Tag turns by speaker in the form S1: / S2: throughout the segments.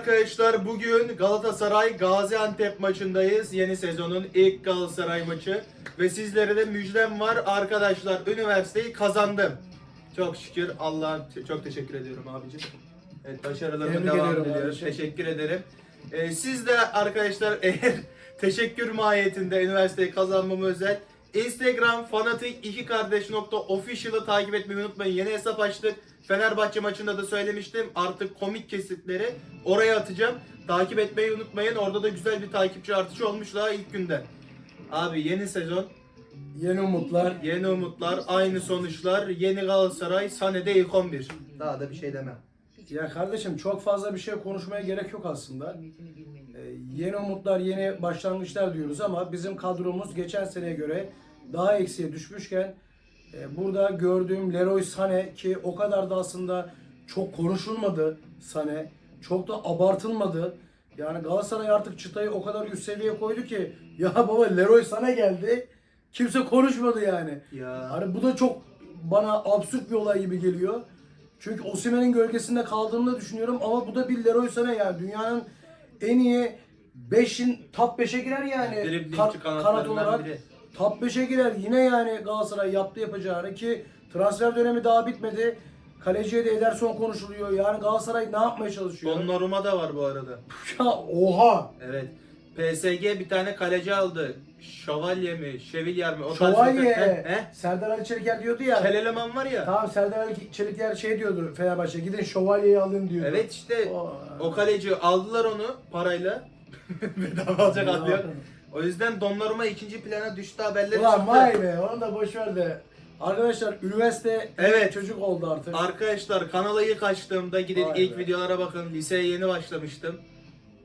S1: arkadaşlar bugün Galatasaray Gaziantep maçındayız. Yeni sezonun ilk Galatasaray maçı. Ve sizlere de müjdem var. Arkadaşlar üniversiteyi kazandım. Çok şükür Allah'ım çok teşekkür ediyorum abicim. Evet başarılarıma
S2: Tebrik
S1: devam
S2: ediyorum.
S1: Teşekkür ederim. Ee, siz de arkadaşlar eğer teşekkür mahiyetinde üniversiteyi kazanmamı özel Instagram fanatik iki kardeş nokta official'ı takip etmeyi unutmayın. Yeni hesap açtık. Fenerbahçe maçında da söylemiştim. Artık komik kesitleri oraya atacağım. Takip etmeyi unutmayın. Orada da güzel bir takipçi artışı olmuş daha ilk günden. Abi yeni sezon,
S2: Yeni umutlar.
S1: yeni umutlar, aynı sonuçlar. Yeni Galatasaray, Sane'de ilk 11. Daha da bir şey demem.
S2: Ya kardeşim çok fazla bir şey konuşmaya gerek yok aslında. Ee, yeni umutlar, yeni başlangıçlar diyoruz ama bizim kadromuz geçen seneye göre daha eksiye düşmüşken e, burada gördüğüm Leroy Sané ki o kadar da aslında çok konuşulmadı Sané. Çok da abartılmadı. Yani Galatasaray artık çıtayı o kadar üst seviyeye koydu ki ya baba Leroy Sané geldi. Kimse konuşmadı yani.
S1: Ya.
S2: Hani bu da çok bana absürt bir olay gibi geliyor. Çünkü Osimhen'in gölgesinde kaldığını düşünüyorum ama bu da bir Leroy Sané yani dünyanın en iyi 5'in top 5'e girer yani Ka- kanat olarak.
S1: biri.
S2: Top 5'e girer yine yani Galatasaray yaptı yapacağını ki transfer dönemi daha bitmedi. Kaleciye de Ederson konuşuluyor. Yani Galatasaray ne yapmaya çalışıyor?
S1: Donnarumma da var bu arada.
S2: Ya oha!
S1: Evet. PSG bir tane kaleci aldı. Şövalye mi, Şevilyer mi? O
S2: Şövalye.
S1: He? He?
S2: Serdar Ali Çeliker diyordu ya.
S1: Kel eleman var ya.
S2: Tamam Serdar Ali Çeliker şey diyordu Fenerbahçe gidin şövalyeyi alın diyordu.
S1: Evet işte
S2: O-
S1: o kaleci aldılar onu parayla. Bedava alacak
S2: yapalım?
S1: O yüzden Donnarumma ikinci plana düştü haberleri
S2: Ulan
S1: çıktı.
S2: vay be onu da boş ver de. Arkadaşlar üniversite
S1: Evet.
S2: çocuk oldu artık.
S1: Arkadaşlar kanala ilk açtığımda gidin
S2: Vay
S1: ilk
S2: be.
S1: videolara bakın. Liseye yeni başlamıştım.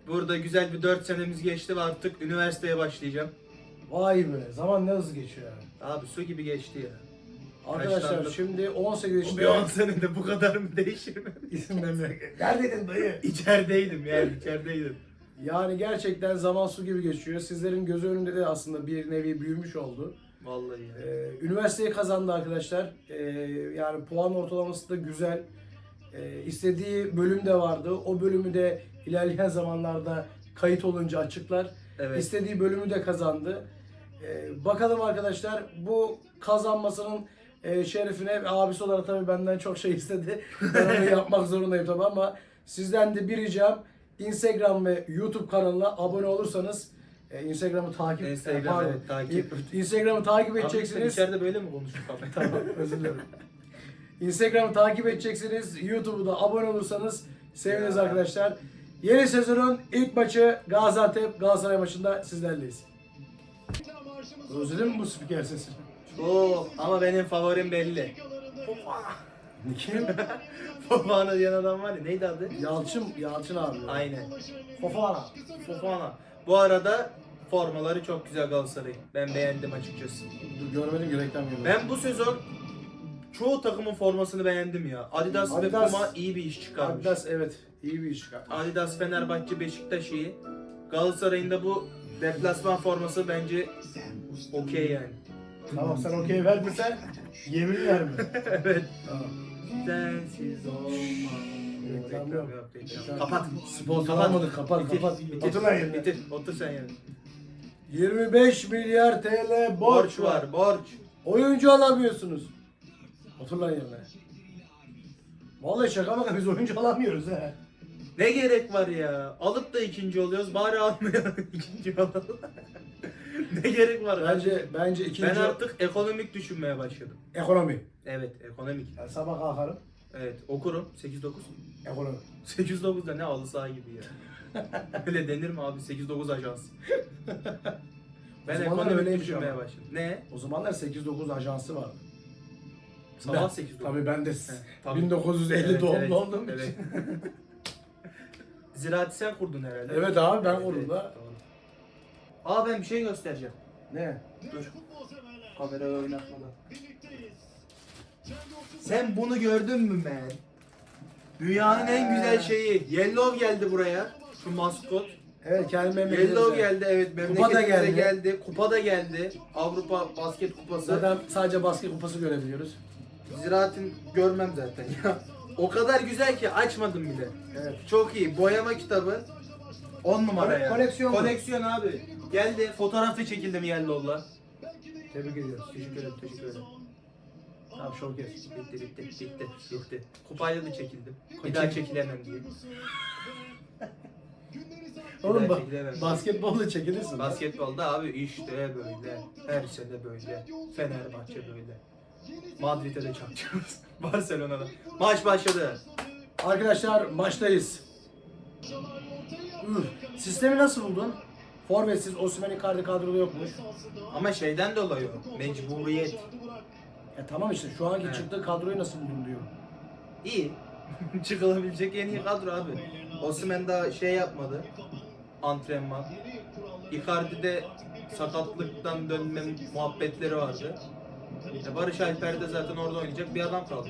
S1: Burada güzel bir 4 senemiz geçti ve artık üniversiteye başlayacağım.
S2: Vay be zaman ne hızlı geçiyor yani.
S1: Abi su gibi geçti ya.
S2: Arkadaşlar
S1: Yaşlandım.
S2: şimdi 18
S1: Bu bir 10
S2: yaşında
S1: senede bu kadar mı değişir mi?
S2: isim vermiyor. Neredeydin dayı?
S1: İçerideydim yani içerideydim.
S2: Yani gerçekten zaman su gibi geçiyor. Sizlerin gözü önünde de aslında bir nevi büyümüş oldu.
S1: Vallahi.
S2: Ee, üniversiteyi kazandı arkadaşlar. Ee, yani puan ortalaması da güzel. Ee, istediği bölüm de vardı. O bölümü de ilerleyen zamanlarda kayıt olunca açıklar.
S1: Evet.
S2: İstediği bölümü de kazandı. Ee, bakalım arkadaşlar bu kazanmasının e, şerefine abisi olarak tabii benden çok şey istedi. Ben onu yapmak zorundayım tabii ama sizden de bir ricam Instagram ve YouTube kanalına abone olursanız e, Instagram'ı takip
S1: Instagram,
S2: e, pardon,
S1: evet, takip.
S2: İ- Instagram'ı takip
S1: Abi sen
S2: edeceksiniz.
S1: içeride böyle mi konuştuk abi?
S2: tamam özür dilerim. Instagram'ı takip edeceksiniz. YouTube'u da abone olursanız seviniriz
S1: Ya.
S2: arkadaşlar. Yeni sezonun ilk maçı Gaziantep Galatasaray maçında sizlerleyiz. Özledin mi bu spiker sesini?
S1: Oo, ama benim favorim belli.
S2: Kim?
S1: Fofana diyen adam var ya neydi adı?
S2: Yalçın, Yalçın abi.
S1: Aynen.
S2: Fofana.
S1: Fofana. Bu arada formaları çok güzel Galatasaray'ın. Ben beğendim açıkçası.
S2: Dur, Görmedim reklam gibi.
S1: Ben bu sezon çoğu takımın formasını beğendim ya. Adidas,
S2: Adidas-
S1: ve Puma iyi bir iş çıkarmış. Adidas,
S2: Adidas evet iyi bir iş çıkartmış.
S1: Fenerbahçe, Beşiktaş iyi. Galatasaray'ın da bu deplasman forması bence okey yani.
S2: Tamam sen okey verdiysen yemin verme.
S1: evet.
S2: tamam.
S1: Sensiz olmam.
S2: Reklam yok.
S1: reklam. Kapat.
S2: Sponsor
S1: Kapat.
S2: almadık kapat
S1: Bitir,
S2: kapat.
S1: bitir,
S2: Otur lan yerine.
S1: bitir. Otur sen yerine.
S2: 25 milyar TL borç var.
S1: borç.
S2: Oyuncu alamıyorsunuz. Otur lan yerine. Vallahi şaka maka biz oyuncu alamıyoruz he.
S1: Ne gerek var ya? Alıp da ikinci oluyoruz. Bari almayalım ikinci olalım. ne gerek var?
S2: Bence bence ikinci
S1: ben artık ekonomik düşünmeye başladım.
S2: ekonomi.
S1: Evet, ekonomik.
S2: Yani sabah kalkarım.
S1: Evet, okurum 8-9.
S2: Ekonomi.
S1: 8-9 da ne halı saha gibi ya. Öyle denir mi abi 8-9 ajans? ben
S2: zamanlar
S1: ekonomik
S2: öyleymiş
S1: düşünmeye
S2: ama.
S1: başladım. Ne?
S2: O zamanlar 8-9 ajansı vardı.
S1: Sabah
S2: Ben-
S1: 8-9.
S2: Tabii ben de
S1: tabii.
S2: 1950
S1: Evet,
S2: doğumlu
S1: evet,
S2: olduğum
S1: evet.
S2: için.
S1: Ziraati sen kurdun herhalde.
S2: Evet abi ben
S1: Evet,
S2: kurdum
S1: evet,
S2: da.
S1: Aa ben bir şey göstereceğim.
S2: Ne?
S1: Dur. Kamerayı oynatmadan. Sen bunu gördün mü men? Dünyanın en güzel şeyi. Yellow geldi buraya. Şu maskot.
S2: Evet kendi memleketimize.
S1: Yellow geldi evet
S2: Kupa da
S1: memleketimize
S2: geldi.
S1: geldi. Kupa da geldi. Avrupa Basket Kupası.
S2: Zaten sadece basket kupası görebiliyoruz.
S1: Ziraat'in görmem zaten ya. O kadar güzel ki açmadım bile.
S2: Evet.
S1: Çok iyi. Boyama kitabı. 10 numara ya.
S2: koleksiyon mu?
S1: Koleksiyon abi. Geldi. Fotoğrafta çekildim Yellow'la.
S2: Tebrik ediyoruz.
S1: Teşekkür ederim. Teşekkür ederim.
S2: Tamam showcase.
S1: Bitti bitti bitti bitti. Kupayla da çekildim. Bir daha çekilemem diye.
S2: Oğlum bak
S1: çekilemem.
S2: basketbolla çekilirsin.
S1: Basketbolda abi işte böyle. Her sene böyle. Fenerbahçe böyle. Madrid'e de çakacağız. Barcelona'da. Maç başladı.
S2: Arkadaşlar maçtayız. Sistemi nasıl buldun? Forvetsiz Osimhen Icardi kadroda yokmuş.
S1: Ama şeyden dolayı o. Mecburiyet.
S2: Ya tamam işte şu anki
S1: He.
S2: çıktığı kadroyu nasıl buldun diyor.
S1: İyi. Çıkılabilecek en iyi kadro abi. Osimhen daha şey yapmadı. Antrenman. Icardi'de sakatlıktan dönme muhabbetleri vardı. E Barış Alper de zaten orada oynayacak bir adam kaldı.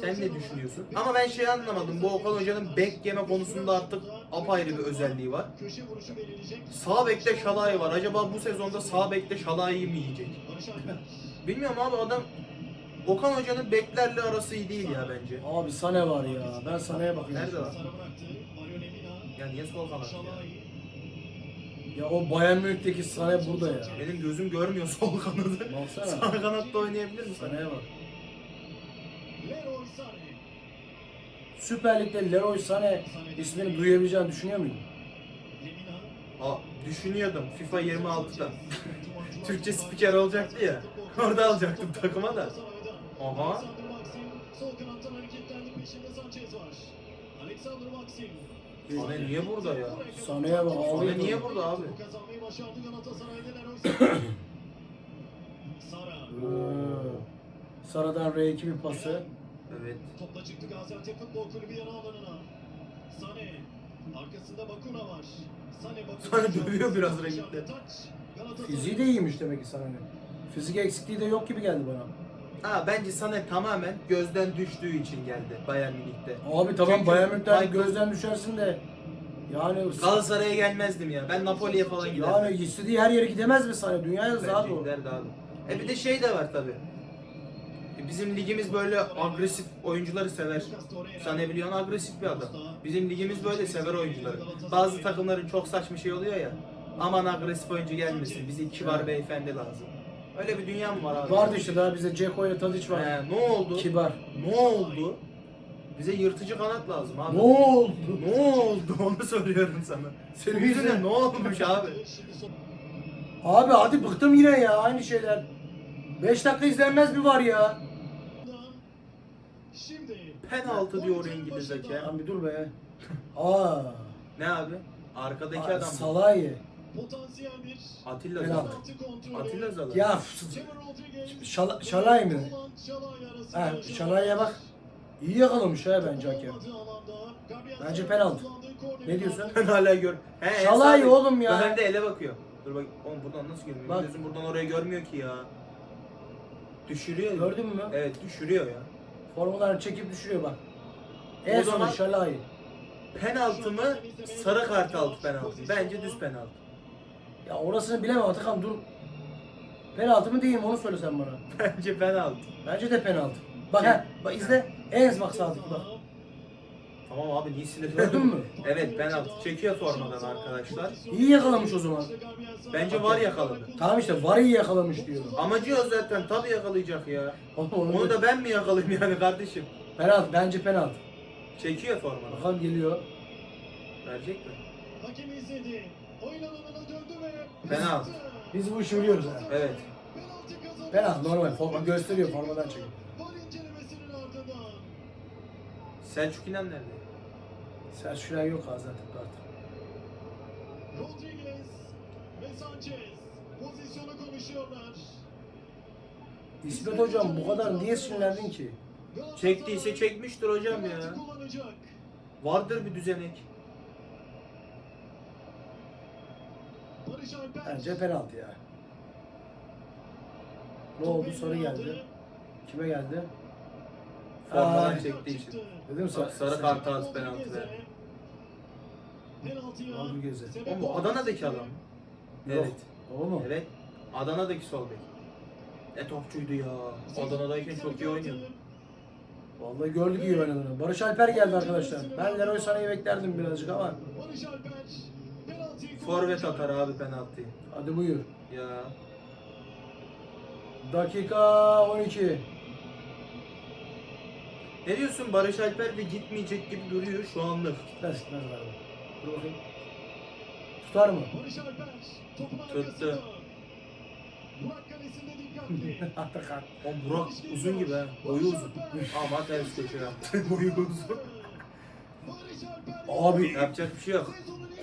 S1: Sen ne düşünüyorsun? Ama ben şey anlamadım. Bu Okan Hoca'nın bek yeme konusunda artık apayrı bir özelliği var. Sağ bekte Şalay var. Acaba bu sezonda sağ bekte Şalay'ı mı yiyecek? Bilmiyorum abi adam Okan Hoca'nın beklerle arası iyi değil ya bence.
S2: Abi Sane var ya. Ben Sane'ye bakıyorum.
S1: Nerede lan? Ya niye sol kanat ya?
S2: Ya o Bayern Münih'teki Sane burada ya.
S1: Benim gözüm görmüyor sol kanadı.
S2: Baksana.
S1: Sağ kanatta oynayabilir misin?
S2: Sane'ye bak. Süper Lig'de Leroy Sané ismini duyabileceğini düşünüyor muydun?
S1: Aa, düşünüyordum FIFA 26'da. Türkçe spiker olacaktı ya. Orada alacaktım takıma da. Aha. Sane niye burada ya?
S2: Sane'ye bak
S1: Sane
S2: ağlıyor.
S1: niye burada abi?
S2: Ee, Sara'dan R2 bir pası.
S1: Evet.
S3: Topla çıktı Gaziantep Futbol Kulübü yarı alanına. Sane. Arkasında Bakuna var. Sane Bakuna.
S1: Sane dövüyor biraz rakipleri.
S2: Fiziği de iyiymiş demek ki Sane'nin. Fizik eksikliği de yok gibi geldi bana.
S1: Ha bence Sane tamamen gözden düştüğü için geldi Bayern Münih'te.
S2: Abi tamam
S1: Çünkü
S2: Bayern Münih'ten
S1: Michael-
S2: gözden düşersin de yani
S1: Galatasaray'a gelmezdim ya. Ben Napoli'ye falan giderdim.
S2: yani istediği her yere gidemez mi Sane? Dünya yıldızı
S1: Bence
S2: abi o.
S1: giderdi abi. E bir de şey de var tabi. Bizim ligimiz böyle agresif oyuncuları sever. Sen ne biliyorsun agresif bir adam. Bizim ligimiz böyle sever oyuncuları. Bazı takımların çok saçma şey oluyor ya. Aman agresif oyuncu gelmesin. Bize kibar beyefendi lazım. Öyle bir dünya mı var abi?
S2: Vardı işte daha bize Ceko ile Tadic var.
S1: He, ne oldu?
S2: Kibar.
S1: Ne oldu? Bize yırtıcı kanat lazım abi.
S2: Ne oldu?
S1: Ne oldu? Onu soruyorum sana. Senin yüzüne ne olmuş abi?
S2: Abi hadi bıktım yine ya aynı şeyler. 5 dakika izlenmez mi var ya?
S3: Şimdi.
S1: Penaltı diyor İngiliz hakem.
S2: Lan bir dur be. Aa.
S1: Ne abi? Arkadaki
S2: Aa,
S1: adam.
S2: Salahi.
S3: Potansiyel bir
S1: Atilla
S2: Penaltı.
S1: Zala.
S3: penaltı kontrolü.
S1: Atilla Zala.
S2: Ya f-
S3: Cemil Rodriguez.
S2: Şala, Şalay mı?
S3: Şalay arasında
S2: Ha,
S3: yaşanan-
S2: Şalay'a bak. İyi yakalamış ha bence hakem.
S3: Olmadığı alanda Gabriel
S2: Bence
S3: Jesus
S2: penaltı.
S3: kullandığı
S2: Ne diyorsun?
S1: Ben hala gör. He, en
S2: Şalay oğlum ya.
S1: Ben de ele bakıyor. Dur bak. Oğlum buradan nasıl görmüyor?
S2: Bak.
S1: Gözüm buradan oraya görmüyor ki ya. Düşürüyor.
S2: Gördün mü?
S1: Evet düşürüyor ya.
S2: Formalarını çekip düşürüyor bak.
S1: O
S2: En
S1: zaman-
S2: Şalay.
S1: Penaltı mı? Sarı kart altı penaltı. Bence düz penaltı.
S2: Ya orasını bilemem Atakan dur. Penaltı mı değil mi onu söyle sen bana.
S1: Bence penaltı.
S2: Bence de penaltı. Bak ha, bak izle. En bak sağdaki bak.
S1: Tamam abi niye sinirli?
S2: Gördün mü?
S1: Evet penaltı. Çekiyor formadan arkadaşlar.
S2: İyi yakalamış o zaman.
S1: Bence var yakaladı.
S2: Tamam işte var iyi yakalamış diyorum.
S1: Amacı o zaten. Tabii yakalayacak ya.
S2: Oğlum onu
S1: Onu da ben mi yakalayayım yani kardeşim?
S2: Penaltı bence penaltı.
S1: Çekiyor formadan.
S2: Bakalım geliyor.
S1: Verecek mi?
S3: Hakem izledi. Oyun alanına döndü ve
S1: Penaltı.
S2: Biz bu işi biliyoruz ha.
S1: Evet.
S3: penaltı kazandı.
S2: Penaltı normal. Forma gösteriyor formadan çekiyor.
S3: Var incelemesinin ardından.
S1: Selçuk İnan nerede?
S2: Falan yok zaten artık.
S3: Rodriguez ve Sanchez pozisyonu konuşuyorlar.
S2: İsmet hocam bu kadar niye sinirlendin ki?
S1: Çektiyse çekmiştir hocam ya.
S3: kullanacak.
S1: Vardır bir düzenek.
S2: Bence penaltı ya. Ne oldu? Soru geldi. Kime geldi?
S1: Formadan çektiği için.
S2: Dedim
S1: Sarı, sarı kart ağzı penaltı.
S2: Rodriguez'e.
S3: olan
S1: Adana'daki adam. Evet.
S2: O mu?
S1: Evet. Adana'daki sol bek. Ne topçuydu ya. Adana'dayken çok iyi oynuyordu.
S2: Vallahi gördük iyi oynadığını. Barış Alper geldi arkadaşlar. Ben Leroy Sané'yi beklerdim birazcık ama.
S3: Barış Alper penaltıyı
S1: Forvet atar abi penaltıyı.
S2: Hadi buyur.
S1: Ya.
S2: Dakika 12.
S1: Ne diyorsun Barış Alper de gitmeyecek gibi duruyor şu anlık.
S2: Gitmez gitmez galiba. Dur bakayım. Tutar mı?
S1: Tuttu.
S3: Burak kalesinde dikkatli.
S2: Atakan.
S1: O Burak uzun gibi ha. Boyu uzun. Ama ters köşe yaptı. Boyu uzun.
S2: Abi
S1: Yapacak bir şey yok.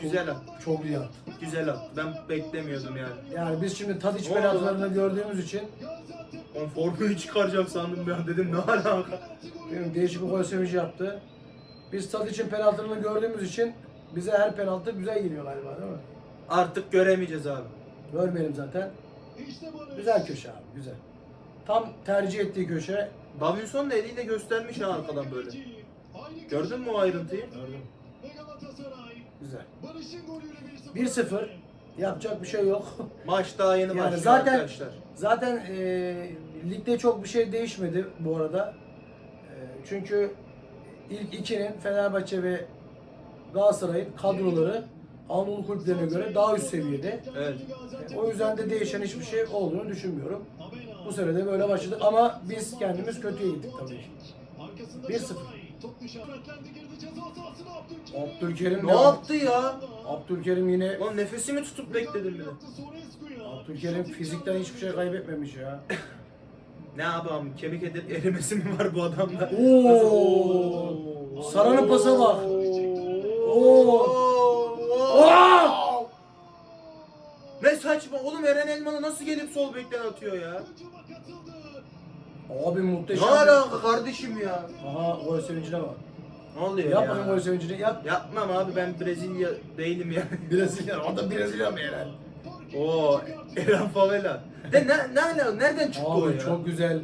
S1: Güzel at.
S2: çok iyi attı.
S1: Güzel at. Ben beklemiyordum yani.
S2: Yani biz şimdi Tadiç
S1: oldu
S2: penaltılarını gördüğümüz için
S1: On formayı çıkaracak sandım ben dedim ne alaka.
S2: benim değişik bir gol sevinci yaptı. Biz Tadiç'in penaltılarını gördüğümüz için bize her penaltı güzel geliyor galiba değil mi?
S1: Artık göremeyeceğiz abi.
S2: Görmeyelim zaten. Güzel köşe abi güzel. Tam tercih ettiği köşe.
S1: Davinson da eliyle göstermiş ha arkadan böyle. Gördün mü o ayrıntıyı?
S2: Gördüm. Güzel.
S3: Barış'ın golüyle 1-0.
S2: 1-0. Yapacak bir şey yok.
S1: Maç daha yeni
S2: Yani
S1: başlıyor
S2: zaten-
S1: arkadaşlar.
S2: Zaten e, ligde çok bir şey değişmedi bu arada. E, çünkü ilk ikinin Fenerbahçe ve Galatasaray'ın kadroları Anadolu kulüplerine göre daha üst seviyede.
S1: Evet.
S2: O yüzden de değişen hiçbir şey olduğunu düşünmüyorum. Bu sene de böyle başladık ama biz kendimiz kötüye gittik tabii ki.
S3: Arkasında
S2: 1-0.
S3: Şalay. Top dışarı. Fırlatlendi, girdi ceza sahasına Abdülkerim.
S1: Ne yaptı ya?
S2: Abdülkerim yine
S1: Lan nefesimi tutup bekledim bile.
S2: Abdülkerim fizikten hiçbir şey kaybetmemiş ya.
S1: Ne yapalım kemik edip erimesi mi var bu adamda?
S2: Oo! Saran'ın pası bak. Oo!
S1: Ne saçma oğlum Eren Elmalı nasıl gelip sol bekten atıyor ya?
S2: Abi
S1: Ne
S2: muhteşem.
S1: alaka kardeşim ya?
S2: Aha gol sevincine bak.
S1: Ne oluyor
S2: Yap
S1: ya?
S2: bakayım gol sevincini yap.
S1: Yapmam abi ben Brezilya değilim ya.
S2: Brezilya. O da Brezilya mı Eren?
S1: Oo Eren Favela. De ne ne ala nereden çıktı o
S2: Abi
S1: ya?
S2: çok güzel.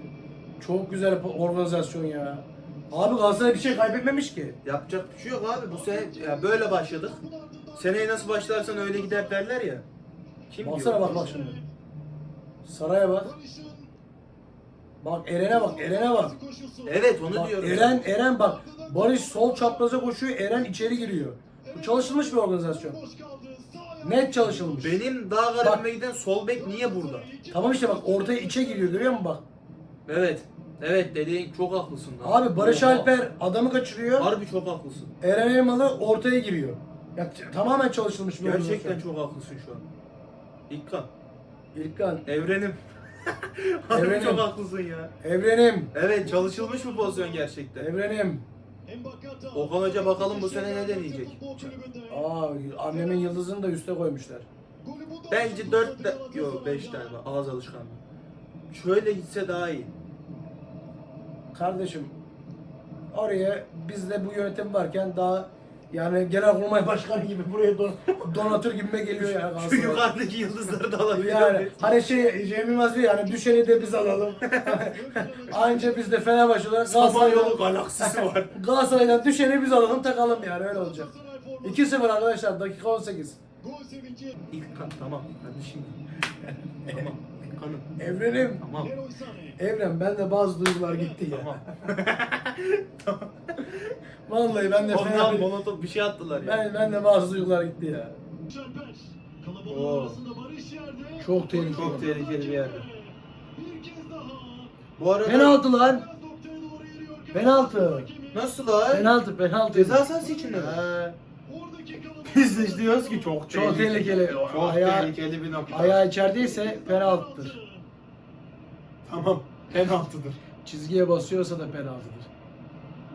S2: Çok güzel organizasyon ya. Abi Galatasaray bir şey kaybetmemiş ki.
S1: Yapacak bir şey yok abi bu sene ya böyle başladık. Seneye nasıl başlarsan öyle gider derler ya. Kim
S2: Baksana
S1: diyor?
S2: bak bak şimdi. Saray'a bak. Bak Eren'e bak, Eren'e bak.
S1: Evet onu
S2: Bak
S1: diyorum.
S2: Eren, Eren bak. Barış sol çapraza koşuyor, Eren içeri giriyor. Bu çalışılmış bir organizasyon. Net çalışılmış.
S1: Benim daha garibime giden sol bek niye burada?
S2: Tamam işte bak ortaya içe giriyor görüyor musun bak.
S1: Evet. Evet dediğin çok haklısın lan.
S2: Abi Barış
S1: Oha.
S2: Alper adamı kaçırıyor.
S1: Harbi çok haklısın.
S2: Eren Elmalı ortaya giriyor. Ya, t- tamamen çalışılmış bir
S1: Gerçekten
S2: organizasyon.
S1: çok haklısın şu an. İlkan.
S2: İlkan,
S1: Evrenim. Harbi
S2: Evrenim.
S1: çok haklısın ya.
S2: Evrenim,
S1: Evet çalışılmış bu pozisyon gerçekten.
S2: Evrenim.
S1: Okan Hoca bakalım bu sene ne deneyecek?
S2: Aa, annemin yıldızını da üste koymuşlar.
S1: Bence 4 de... Yok 5 tane. Ağız alışkanlığı. Şöyle gitse daha iyi.
S2: Kardeşim, oraya bizde bu yönetim varken daha yani genelkurmay başkanı gibi buraya don, donatır gibime geliyor ya.
S1: Şu
S2: Galatasaray.
S1: yukarıdaki yıldızları da alabiliyor
S2: Yani
S1: muyuz?
S2: hani şey Cem Yılmaz diyor yani düşeni de biz alalım. Anca biz de Fenerbahçe olarak
S1: Samanyolu
S2: Galatasaray'dan,
S1: galaksisi var.
S2: Galatasaray'ın düşeni biz alalım takalım yani öyle olacak.
S3: Galatasaray forması.
S2: 2-0 arkadaşlar dakika 18.
S3: Gol sevinci.
S1: İlkan tamam kardeşim. tamam. İlkan'ım.
S2: Evrenim.
S1: Tamam.
S2: Evren bende bazı duygular gitti ya.
S1: Tamam.
S2: Vallahi ben de
S1: Ondan
S2: Fenerbahçe
S1: monoton bir şey attılar ya.
S2: ben, ben de bazı duygular gitti ya.
S1: Oo.
S2: Çok tehlikeli.
S1: Çok tehlikeli bir yerde.
S3: Bir kez daha.
S1: Bu arada
S2: Penaltı lan. Penaltı.
S1: nasıl lan?
S2: Penaltı penaltı.
S1: Ceza sahası içinde mi? Biz de diyoruz ki çok
S2: Çok tehlikeli.
S1: Çok
S2: Ayağı-
S1: tehlikeli bir nokta.
S2: Ayağı içerideyse penaltıdır.
S1: Tamam. Penaltıdır.
S2: Çizgiye basıyorsa da penaltıdır.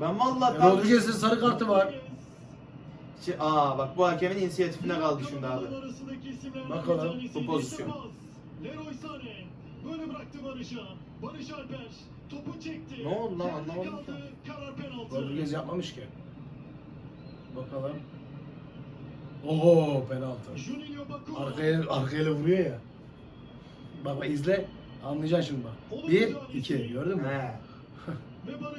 S1: Ben vallahi tam...
S2: Rodriguez'in sarı kartı var.
S1: Şey- Aa bak bu hakemin inisiyatifine kaldı şimdi abi.
S2: Bakalım,
S1: bu pozisyon.
S3: Leroy Sané. Böyle bıraktı Barış'a. Barış Alper. Topu çekti.
S1: Ne oldu lan?
S3: Yerde
S1: Anlamadım
S3: kaldı. Karar penaltı.
S2: Rodriguez yapmamış ki. Bakalım. Oho penaltı. Arkaya arkayla vuruyor ya. Bak bak izle. Anlayacaksın şimdi bak. Bir, iki. Gördün mü?
S1: He.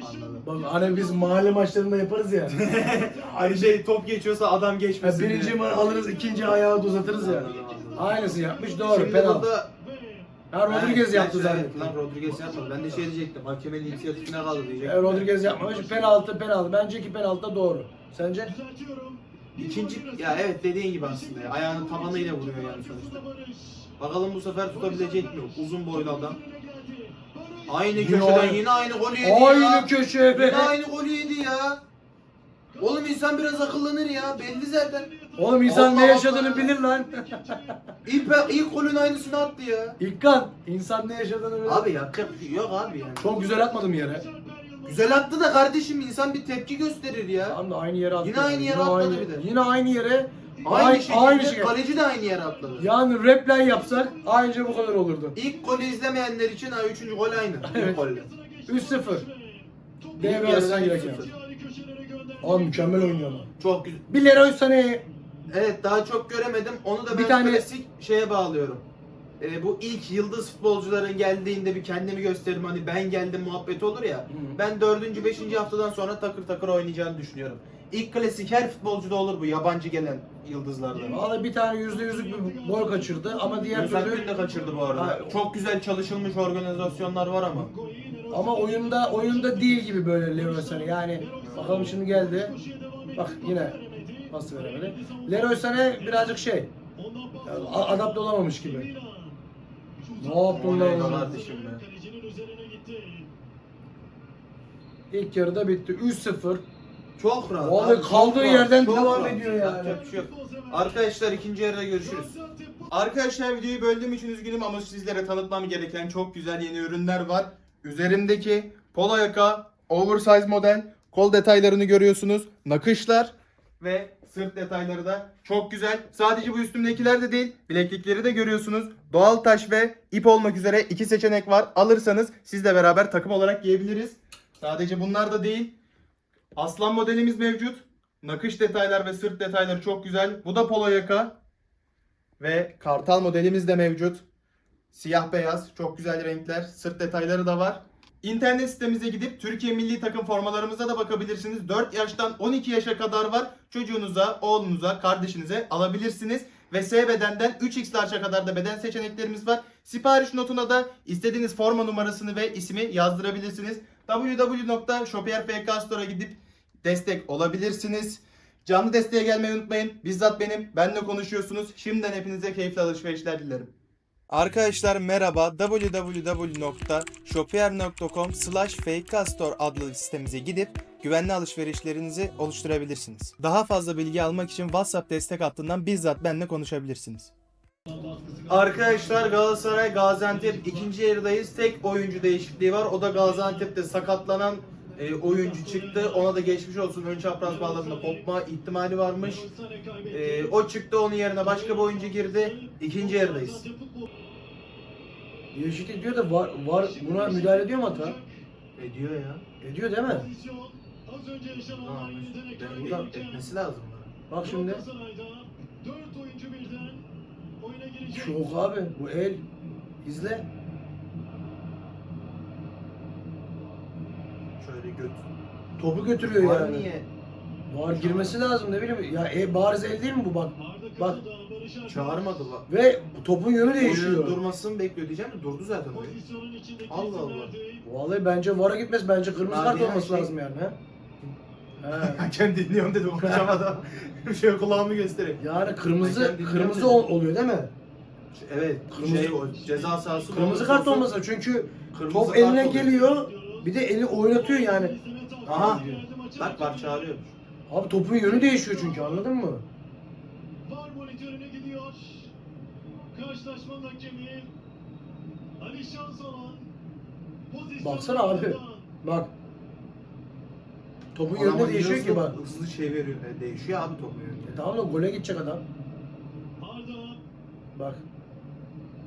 S1: Anladım.
S2: Bak hani biz mahalle maçlarında yaparız ya.
S1: Hani şey top geçiyorsa adam
S2: Ha,
S1: geçmesin.
S2: birinci
S1: diye.
S2: alırız, ikinci ayağı da uzatırız ya. Aynısını yapmış doğru
S1: Şimdi
S2: penaltı.
S1: burada
S3: ve
S2: Ha Rodriguez
S1: Ha,
S2: yaptı zannettim.
S1: evet Lan Rodriguez yapmadı. Ben de şey diyecektim. Hakemin inisiyatifine kaldı
S2: E,
S1: diyecektim.
S2: Rodriguez yapmamış. Penaltı penaltı. Bence iki penaltı da doğru. Sence?
S1: İkinci ya evet dediğin gibi aslında ya. Ayağının tabanıyla vuruyor yani sonuçta. Bakalım bu sefer tutabilecek mi? Uzun boylu adam. Aynı
S2: Yine
S1: köşeden
S2: aynı-
S1: yine aynı golü yedi ya.
S2: Aynı köşeye be.
S1: Yine aynı golü yedi ya. Oğlum insan biraz akıllanır ya. Belli zaten.
S2: Oğlum insan
S1: Allah
S2: ne yaşadığını
S1: Allah.
S2: bilir lan.
S1: İlk, ilk golün aynısını attı ya.
S2: İlkan insan ne yaşadığını bilir.
S1: Abi yapacak bir şey yok abi yani.
S2: Çok güzel atmadım yere.
S1: Güzel attı da kardeşim insan bir tepki gösterir ya.
S2: Tam da aynı yere attı.
S1: Yine aynı yere atladı
S2: aynı-
S1: bir de.
S2: Yine aynı yere.
S1: Aynı,
S2: Aynı,
S1: şekilde
S2: aynı şey.
S1: kaleci de aynı yere atladı.
S2: Yani reply yapsak aynıca bu kadar olurdu.
S1: İlk golü izlemeyenler için ha üçüncü gol aynı.
S2: Evet.
S1: İlk golle.
S2: 3-0.
S1: İlk
S2: Devre arasına
S1: yarıdan
S2: girerken.
S1: 3-0.
S2: Abi mükemmel oynuyor ama.
S1: Çok güzel.
S2: Bir Leroy Sané.
S1: Evet daha çok göremedim. Onu da ben
S2: Bir tane-
S1: klasik şeye bağlıyorum. Ee, bu ilk yıldız futbolcuların geldiğinde bir kendimi gösteririm hani ben geldim muhabbeti olur ya.
S2: Hı.
S1: Ben dördüncü, beşinci haftadan sonra takır takır oynayacağını düşünüyorum. İlk klasik her futbolcuda olur bu yabancı gelen yıldızlarda.
S2: Valla bir tane yüzde yüzlük bir gol kaçırdı ama diğer
S1: Özalp'in
S2: türlü
S1: de kaçırdı bu arada.
S2: Ha,
S1: Çok güzel çalışılmış organizasyonlar var ama.
S2: ama oyunda oyunda değil gibi böyle Leroy Sané. Yani bakalım şimdi geldi. Bak yine pas veremedi. Leroy Sané birazcık şey adapte olamamış gibi. Ne yaptın lan?
S1: kardeşim be.
S2: İlk yarıda bitti. 3-0.
S1: Çok rahat. Abi,
S2: kaldığı yerden
S1: çok
S2: devam
S1: rahat.
S2: ediyor yani.
S1: Yapacak bir şey yok. Arkadaşlar ikinci yarıda görüşürüz. Arkadaşlar videoyu böldüğüm için üzgünüm ama sizlere tanıtmam gereken çok güzel yeni ürünler var. Üzerimdeki polo yaka, oversize model, kol detaylarını görüyorsunuz. Nakışlar ve sırt detayları da çok güzel. Sadece bu üstümdekiler de değil, bileklikleri de görüyorsunuz. Doğal taş ve ip olmak üzere iki seçenek var. Alırsanız sizle beraber takım olarak giyebiliriz. Sadece bunlar da değil. Aslan modelimiz mevcut. Nakış detaylar ve sırt detayları çok güzel. Bu da polo yaka. Ve kartal modelimiz de mevcut. Siyah beyaz, çok güzel renkler. Sırt detayları da var. İnternet sitemize gidip Türkiye milli takım formalarımıza da bakabilirsiniz. 4 yaştan 12 yaşa kadar var. Çocuğunuza, oğlunuza, kardeşinize alabilirsiniz. Ve S bedenden 3X large'a kadar da beden seçeneklerimiz var. Sipariş notuna da istediğiniz forma numarasını ve ismi yazdırabilirsiniz. www.shopierfk Store'a gidip destek olabilirsiniz. Canlı desteğe gelmeyi unutmayın. Bizzat benim. Benle konuşuyorsunuz. Şimdiden hepinize keyifli alışverişler dilerim. Arkadaşlar merhaba. www.shopier.com slash fakecastor adlı sitemize gidip güvenli alışverişlerinizi oluşturabilirsiniz. Daha fazla bilgi almak için WhatsApp destek hattından bizzat benimle konuşabilirsiniz. Arkadaşlar Galatasaray Gaziantep ikinci yarıdayız. Tek oyuncu değişikliği var. O da Gaziantep'te sakatlanan e, oyuncu çıktı. Ona da geçmiş olsun. Ön çapraz bağlarında kopma ihtimali varmış. E, o çıktı. Onun yerine başka bir oyuncu girdi. İkinci yarıdayız.
S2: Değişiklik diyor da var, var buna müdahale ediyor mu hata?
S1: Ediyor ya.
S2: Ediyor değil mi?
S3: Az önce yaşanan
S1: Tamam. Ben buradan etmesi lazım.
S2: Bak şimdi.
S3: Galatasaray'da dört oyuncu birden oyuna girecek.
S2: Çok abi bu el. İzle.
S1: Şöyle göt.
S2: Topu götürüyor
S1: Var
S2: yani.
S1: niye?
S2: Var girmesi lazım ne bileyim. Ya e, bariz el değil mi bu bak. Bak.
S1: Çağırmadı bak.
S2: Ve topun yönü
S1: Oyunun
S2: değişiyor.
S1: durmasını bekliyor diyeceğim de durdu zaten oyun. Allah Allah.
S2: Vallahi bence VAR'a gitmez. Bence kırmızı
S1: Abi
S2: kart
S1: ya
S2: olması
S1: şey-
S2: lazım yani. He? He.
S1: Hakem dinliyorum dedim konuşamadım. şey kulağımı göstereyim.
S2: Yani kırmızı
S1: Hakem dinliyor
S2: kırmızı
S1: dedi.
S2: ol- oluyor değil mi?
S1: Evet.
S2: Kırmızı-
S1: şey o ceza sahası.
S2: Kırmızı kart olmasa çünkü
S1: Kırmızı
S2: top
S1: kart
S2: eline
S1: oluyor.
S2: geliyor. Bir de eli oynatıyor yani.
S1: Aha. Bak var
S3: hakemi.
S1: çağırıyor.
S2: Abi topun yönü değişiyor çünkü anladın mı?
S3: VAR monitörüne gidiyor. Karşılaşmanın hakemi Ali Şansalan. Pozisyon
S2: Baksana abi. Bak. Topun yönü değişiyor ki bak.
S1: Hızlı çeviriyor. E, değişiyor abi topu yönü.
S2: E tamam da gole gidecek adam.
S3: Arda
S2: Bak.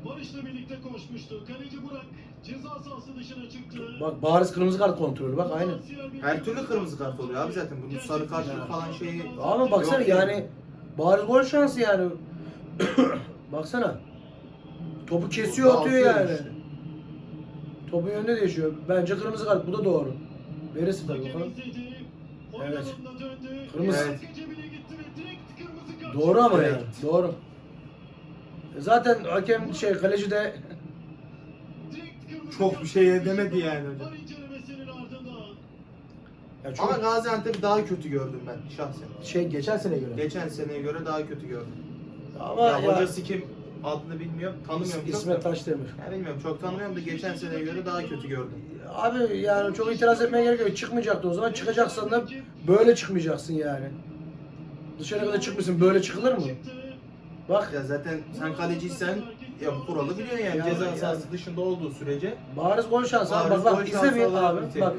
S3: Barış'la birlikte koşmuştu. Kaleci Burak ceza sahası dışına çıktı.
S2: Bak bariz kırmızı kart kontrolü bak aynı.
S1: Her türlü kırmızı kart oluyor abi zaten. Bunun sarı kartlık falan şeyi
S2: Ama baksana
S1: Yok
S2: yani bariz gol şansı yani. baksana. Topu kesiyor
S1: Topu
S2: atıyor yani.
S1: işte.
S2: Topun yönü değişiyor. Bence kırmızı kart bu da doğru. Verirsin tabii bakalım. Evet. Kırmızı.
S1: Evet.
S2: Doğru ama
S1: Evet.
S2: yani. Doğru. E Zaten hakem şey kaleci de
S1: çok bir şey demedi yani hocam.
S2: Ya çok
S1: Ama Gaziantep'i daha kötü gördüm ben şahsen.
S2: şey geçen sene göre.
S1: Geçen seneye göre daha kötü gördüm.
S2: Ama
S1: ya,
S2: ya,
S1: hocası kim adını bilmiyorum, tanımıyorum çok.
S2: İsmet
S1: da.
S2: Taşdemir.
S1: Ya bilmiyorum çok tanımıyorum da geçen seneye göre daha kötü gördüm.
S2: Abi yani çok itiraz etmeye gerek yok. Çıkmayacaktı o zaman. Çıkacaksan da böyle çıkmayacaksın yani. Dışarı kadar çıkmışsın. Böyle çıkılır mı? Bak
S1: Ya zaten sen kaleciysen ya bu kuralı biliyorsun yani
S2: Ya,
S1: ceza
S2: yani.
S1: sahası dışında olduğu sürece
S2: bariz gol şansı. abi.
S1: bariz
S2: Bak
S1: gol
S2: bak
S1: şansı
S2: izle bir
S1: olarak
S2: abi. Bak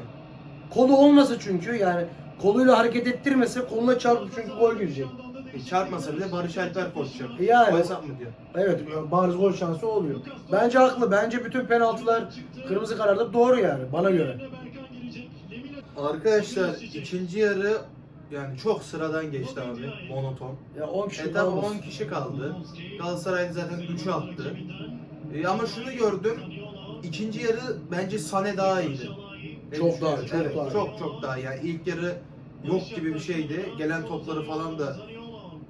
S2: kolu olmasa çünkü yani koluyla hareket ettirmese koluna çarpıp çünkü gol girecek.
S1: E, çarpmasa bile Barış Alper koşacak.
S2: Yani.
S1: O hesap mı diyor?
S2: Evet bariz gol şansı oluyor. Bence haklı. Bence bütün penaltılar kırmızı kararda doğru yani bana göre.
S1: Arkadaşlar ikinci yarı yani çok sıradan geçti abi. Monoton.
S2: Ya 10 kişi
S1: E tabi
S2: kalmaz.
S1: 10 kişi kaldı. Galatasaray zaten 3'ü attı. E, ama şunu gördüm. İkinci yarı bence Sane daha iyiydi. Ne
S2: Çok
S1: düşünüyorsun?
S2: daha, çok
S1: evet,
S2: daha.
S1: Çok çok daha. Yani ilk yarı yok gibi bir şeydi. Gelen topları falan da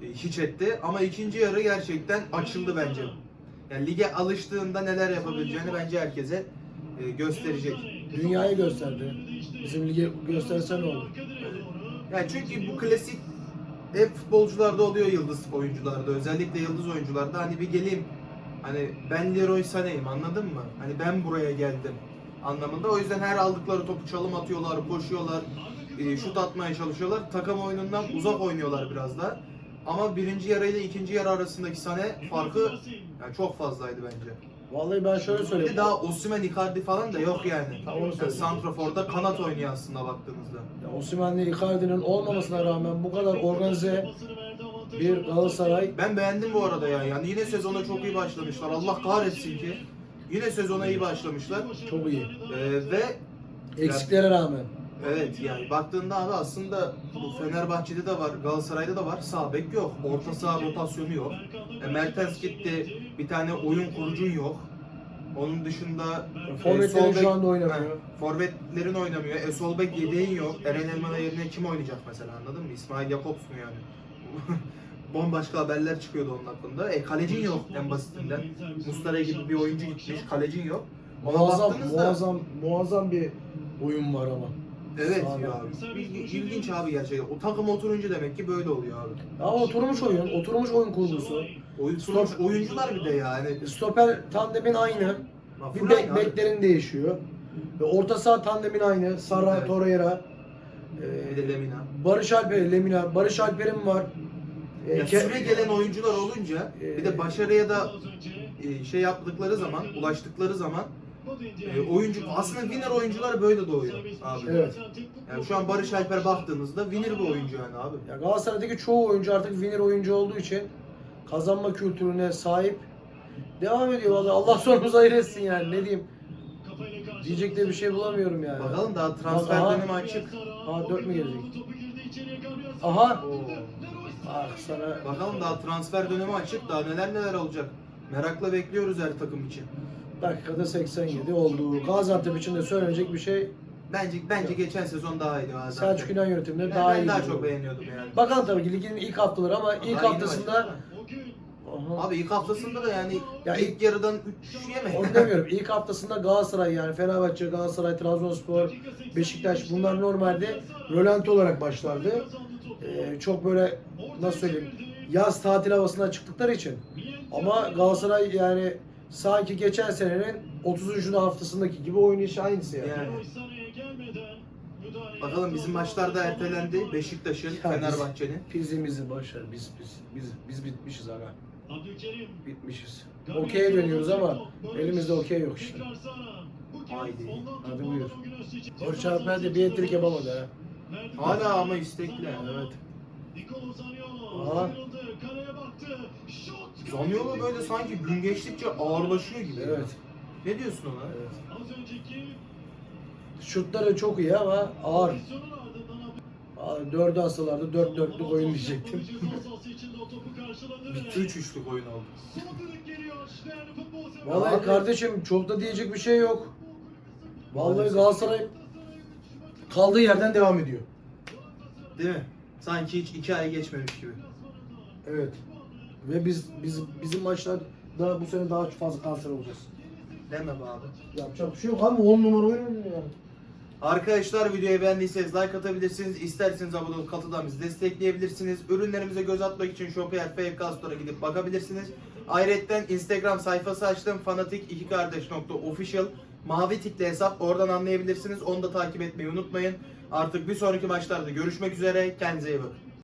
S1: e, hiç etti. Ama ikinci yarı gerçekten açıldı bence. Yani lige alıştığında neler yapabileceğini bence herkese e, gösterecek.
S2: Dünyayı gösterdi. Bizim lige gösterse ne olur?
S1: Yani çünkü bu klasik hep futbolcularda oluyor yıldız oyuncularda özellikle yıldız oyuncularda hani bir geleyim hani ben Leroy Sané'yim anladın mı? Hani ben buraya geldim anlamında. O yüzden her aldıkları topu çalım atıyorlar, koşuyorlar, e, şut atmaya çalışıyorlar. Takım oyunundan uzak oynuyorlar biraz da. Ama birinci yarı ile ikinci yarı arasındaki Sané farkı yani çok fazlaydı bence.
S2: Vallahi ben şöyle
S1: Bir de
S2: söyleyeyim.
S1: daha Osimhen, Icardi falan da yok yani.
S2: Onu
S1: yani
S2: söyleyeyim.
S1: Santrafor'da kanat oynuyor aslında baktığınızda.
S2: Ya Osimhen'le Icardi'nin olmamasına rağmen bu kadar organize bir Galatasaray
S1: Ben beğendim bu arada ya. Yani yine sezona çok iyi başlamışlar. Allah kahretsin ki. Yine sezona iyi başlamışlar.
S2: çok iyi.
S1: Ee, ve
S2: Eksiklere rağmen.
S1: Evet yani baktığında abi aslında bu Fenerbahçe'de de var, Galatasaray'da da var. Sağ bek yok. Orta saha rotasyonu yok. E, Mertens gitti. Bir tane oyun kurucun yok. Onun dışında e,
S2: Forvetlerin
S1: sol
S2: şu anda oynamıyor.
S1: Forvetlerin oynamıyor. E, sol bek yedeğin yok. Eren Elman'a yerine kim oynayacak mesela anladın mı? İsmail Jakobs mu yani? Bombaşka haberler çıkıyordu onun hakkında. E kalecin yok en basitinden. Mustara gibi bir oyuncu gitmiş. Kalecin yok. Ona
S2: Muazzam, muazzam, muazzam bir oyun var ama.
S1: Evet
S2: Sağ
S1: ya. İlgi- İlginç abi gerçekten. O takım oturunca demek ki böyle oluyor abi.
S2: Ya oturmuş oyun, oturmuş oyun kurgusu.
S1: Oyun,
S2: Stop-
S1: oyuncular bir de yani.
S2: Stoper tandemin aynı. Bir
S1: Full
S2: bek,
S1: abi.
S2: beklerin değişiyor. Ve orta saha tandemin aynı. Sara,
S1: Evet.
S2: Torreira.
S1: Bir de Lemina.
S2: Barış Alper, Lemina. Barış Alper'im var. Ee,
S1: Ya
S2: Ke-
S1: süre gelen oyuncular olunca bir de başarıya da e, şey yaptıkları zaman, ulaştıkları zaman e, oyuncu aslında winner oyuncular böyle doğuyor abi.
S2: Evet.
S1: Yani şu an Barış Alper baktığınızda winner bir oyuncu yani abi.
S2: Ya Galatasaray'daki çoğu oyuncu artık winner oyuncu olduğu için kazanma kültürüne sahip devam ediyor vallahi. Allah sonumuzu hayır etsin yani ne diyeyim. Diyecek de bir şey bulamıyorum yani.
S1: Bakalım daha transfer
S2: Aha.
S1: dönemi açık.
S2: Aa, dört mü gelecek? Aha.
S1: Oo.
S2: Ah sana
S1: Bakalım daha transfer dönemi açık. Daha neler neler olacak. Merakla bekliyoruz her takım için.
S2: Dakikada 87 oldu. Gaziantep için de söylenecek bir şey
S1: Bence bence geçen sezon daha iyiydi Gaziantep.
S2: Selçuk İnan yönetiminde
S1: Ben,
S2: daha
S1: ben
S2: iyi.
S1: daha çok beğeniyordum yani.
S2: Bakalım tabii ki ligin ilk haftaları ama ilk
S1: yeni
S2: haftasında. Aha.
S1: Abi ilk haftasında da yani
S2: Ya
S1: ilk yarıdan 3 yeme.
S2: Onu demiyorum. İlk haftasında Galatasaray yani Fenerbahçe, Galatasaray, Trabzonspor, Beşiktaş bunlar normalde rölanti olarak başlardı. Ee, çok böyle nasıl söyleyeyim yaz tatil havasına çıktıkları için. Ama Galatasaray yani sanki geçen senenin 30. haftasındaki gibi oynayışı aynısı yani.
S1: Yani. Bakalım bizim maçlar da ertelendi. Beşiktaş'ın,
S2: biz-
S1: Fenerbahçe'nin.
S2: Bizimizi başlar. Biz biz biz biz bitmişiz aga. Bitmişiz. Okey'e dönüyoruz ama elimizde okey yok işte.
S1: Haydi.
S2: Hadi buyur. Barış Alper de bir ettirik yapamadı ha.
S1: Hala ama istekli.
S2: Evet.
S3: Nicolo Zaniolo
S1: böyle sanki gün geçtikçe ağırlaşıyor gibi.
S2: Evet.
S1: Ne diyorsun ona?
S2: Evet.
S3: Az önceki
S2: Şutları çok iyi ama ağır. Dördü asılardı, dört dörtlük oyun diyecektim.
S1: Bitti 3 üçlük oyun oldu.
S2: Vallahi
S1: Abi-
S2: kardeşim çok da diyecek bir şey yok. Vallahi Galatasaray kaldığı yerden devam ediyor.
S1: Değil mi? Sanki hiç 2 ay geçmemiş gibi.
S2: Evet. Ve biz biz bizim maçlar daha bu sene daha fazla kanser olacağız.
S1: Deme be abi.
S4: Yapacak bir şey yok abi 10 numara oynuyor yani.
S1: Arkadaşlar videoyu beğendiyseniz like atabilirsiniz. İsterseniz abone olup katıdan bizi destekleyebilirsiniz. Ürünlerimize göz atmak için Shopee FK Store'a gidip bakabilirsiniz. Ayrıca Instagram sayfası açtım. Fanatik iki official Mavi tikli hesap oradan anlayabilirsiniz. Onu da takip etmeyi unutmayın. Artık bir sonraki maçlarda görüşmek üzere. Kendinize iyi bakın.